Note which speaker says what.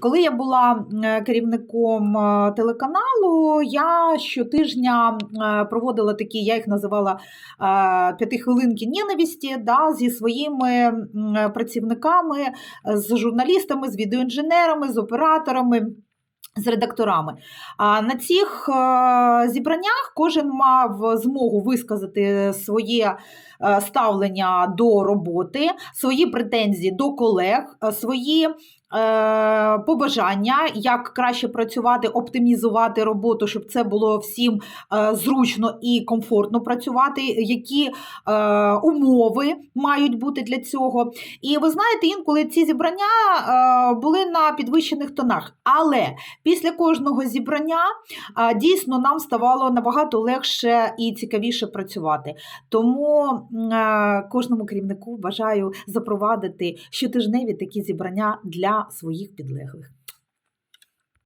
Speaker 1: Коли я була е, керівником е, телеканалу, я щотижня е, проводила такі, я їх називала п'ятихвилинки ненависті да, зі своїми працівниками, з журналістами, з відеоінженерами, з операторами. З редакторами. А на цих зібраннях кожен мав змогу висказати своє ставлення до роботи, свої претензії до колег, е, свої е, побажання, як краще працювати, оптимізувати роботу, щоб це було всім е, зручно і комфортно працювати, які е, умови мають бути для цього. І ви знаєте, інколи ці зібрання е, були на підвищених тонах. Але після кожного зібрання е, дійсно нам ставало набагато легше і цікавіше працювати. Тому е, кожному керівнику бажаю запровадити щотижневі такі зібрання для своїх підлеглих.